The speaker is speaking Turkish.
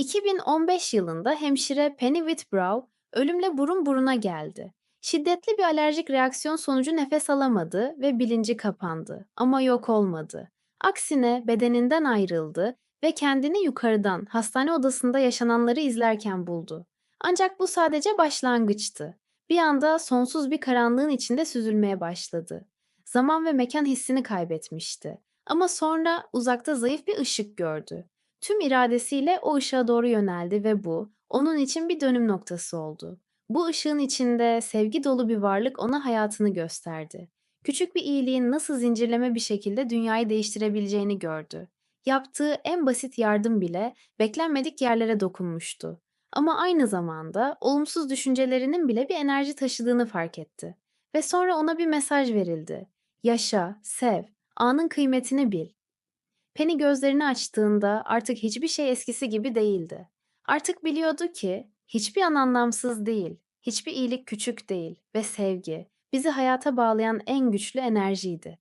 2015 yılında hemşire Penny Whitbrow ölümle burun buruna geldi. Şiddetli bir alerjik reaksiyon sonucu nefes alamadı ve bilinci kapandı ama yok olmadı. Aksine bedeninden ayrıldı ve kendini yukarıdan hastane odasında yaşananları izlerken buldu. Ancak bu sadece başlangıçtı. Bir anda sonsuz bir karanlığın içinde süzülmeye başladı. Zaman ve mekan hissini kaybetmişti. Ama sonra uzakta zayıf bir ışık gördü. Tüm iradesiyle o ışığa doğru yöneldi ve bu, onun için bir dönüm noktası oldu. Bu ışığın içinde sevgi dolu bir varlık ona hayatını gösterdi. Küçük bir iyiliğin nasıl zincirleme bir şekilde dünyayı değiştirebileceğini gördü. Yaptığı en basit yardım bile beklenmedik yerlere dokunmuştu. Ama aynı zamanda olumsuz düşüncelerinin bile bir enerji taşıdığını fark etti. Ve sonra ona bir mesaj verildi. Yaşa, sev, anın kıymetini bil. Penny gözlerini açtığında artık hiçbir şey eskisi gibi değildi. Artık biliyordu ki hiçbir an anlamsız değil, hiçbir iyilik küçük değil ve sevgi bizi hayata bağlayan en güçlü enerjiydi.